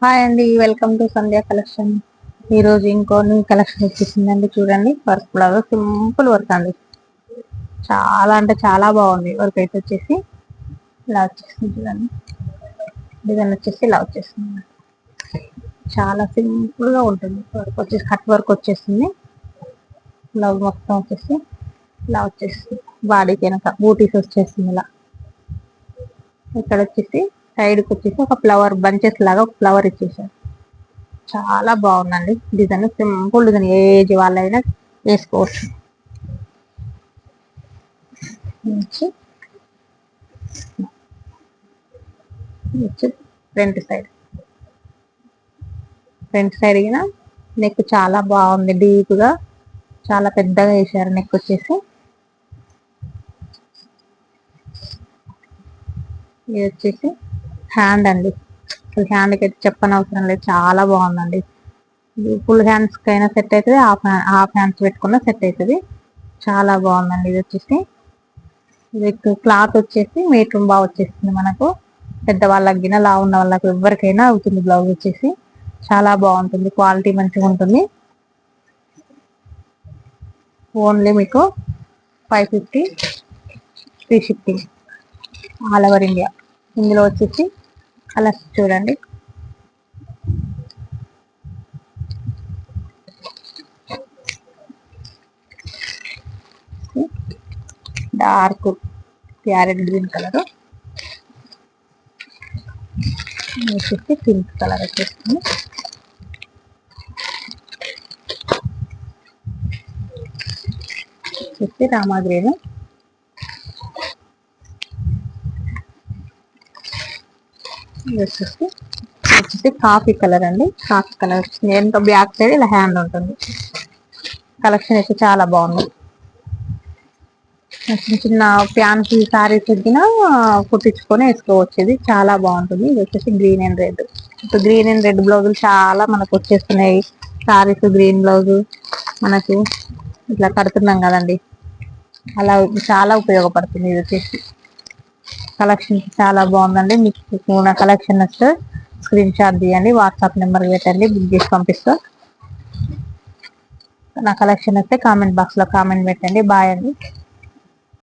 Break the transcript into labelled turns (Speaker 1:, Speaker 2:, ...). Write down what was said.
Speaker 1: Hi అండి welcome to Sandhya collection. ఈరోజు ఇంకో న్యూ కలెక్షన్ వచ్చేసిందండి చూడండి. వర్క్ బ్లౌజ్ సింపుల్ వర్క్ అండి. చాలా అంటే చాలా బాగుంది. వర్క్ అయితే వచ్చేసి ఇలా వచ్చేసింది చూడండి. డిజైన్ వచ్చేసి ఇలా వచ్చేసింది. చాలా సింపుల్గా ఉంటుంది. వర్క్ వచ్చేసి కట్ వర్క్ వచ్చేసింది. బ్లౌజ్ మొత్తం వచ్చేసి ఇలా వచ్చేసింది. బాడీకి వెనక బూటీస్ వచ్చేసింది ఇలా. ఇక్కడ వచ్చేసి సైడ్కి వచ్చేసి ఒక ఫ్లవర్ బంచెస్ లాగా ఒక ఫ్లవర్ ఇచ్చేసారు. చాలా బాగుందండి. డిజైన్ సింపుల్ డిజైన్ ఏజ్ వాళ్ళైనా వేసుకోవచ్చు. ఫ్రంట్ సైడ్ ఫ్రంట్ సైడ్ కింద నెక్ చాలా బాగుంది. డీప్గా చాలా పెద్దగా వేసారు నెక్ వచ్చేసి. ఇది వచ్చేసి హ్యాండ్ అండి. ఫుల్ హ్యాండ్కి అయితే చెప్పనవసరం లేదు. చాలా బాగుందండి. ఫుల్ హ్యాండ్స్కి అయినా సెట్ అవుతుంది హాఫ్ హాఫ్ హ్యాండ్స్ పెట్టుకున్న సెట్ అవుతుంది చాలా బాగుందండి ఇది వచ్చేసి. ఇది క్లాత్ వచ్చేసి మీటర్ బాగా వచ్చేస్తుంది మనకు. పెద్దవాళ్ళకి గిన లా ఉన్న వాళ్ళకి ఎవరికైనా అవుతుంది బ్లౌజ్ వచ్చేసి. చాలా బాగుంటుంది. క్వాలిటీ మంచిగా ఉంటుంది. ఓన్లీ మీకు five fifty three fifty all over India ఇందులో వచ్చేసి కలర్స్ చూడండి. Dark parrot green colour. వచ్చేసి పింక్ కలర్ వచ్చేస్తుంది. వచ్చేసి రామా గ్రీన్. వచ్చేసి వచ్చేసి కాఫీ కలర్ అండి. కాఫీ కలర్ వచ్చింది. ఎంత బ్యాక్ సైడ్ ఇలా హ్యాండ్ ఉంటుంది. కలెక్షన్ అయితే చాలా బాగుంది. చిన్న చిన్న ఫ్యాన్సీ సారీస్ తగ్గిన కుట్టించుకొని వేసుకోవచ్చు ఇది చాలా బాగుంటుంది. ఇది వచ్చేసి గ్రీన్ అండ్ రెడ్. ఇప్పుడు గ్రీన్ అండ్ రెడ్ బ్లౌజులు చాలా మనకు వచ్చేస్తున్నాయి. సారీస్ గ్రీన్ బ్లౌజ్ మనకు ఇట్లా కడుతున్నాం కదండి. అలా చాలా ఉపయోగపడుతుంది ఇది వచ్చేసి. కలెక్షన్ చాలా బాగుందండి. మీకు నా కలెక్షన్ వస్తే స్క్రీన్ షాట్ తీయండి వాట్సాప్ నెంబర్ పెట్టండి. బుక్ చేసి పంపిస్తా. నా కలెక్షన్ వస్తే కామెంట్ బాక్స్లో కామెంట్ పెట్టండి. బాయ్ అండి.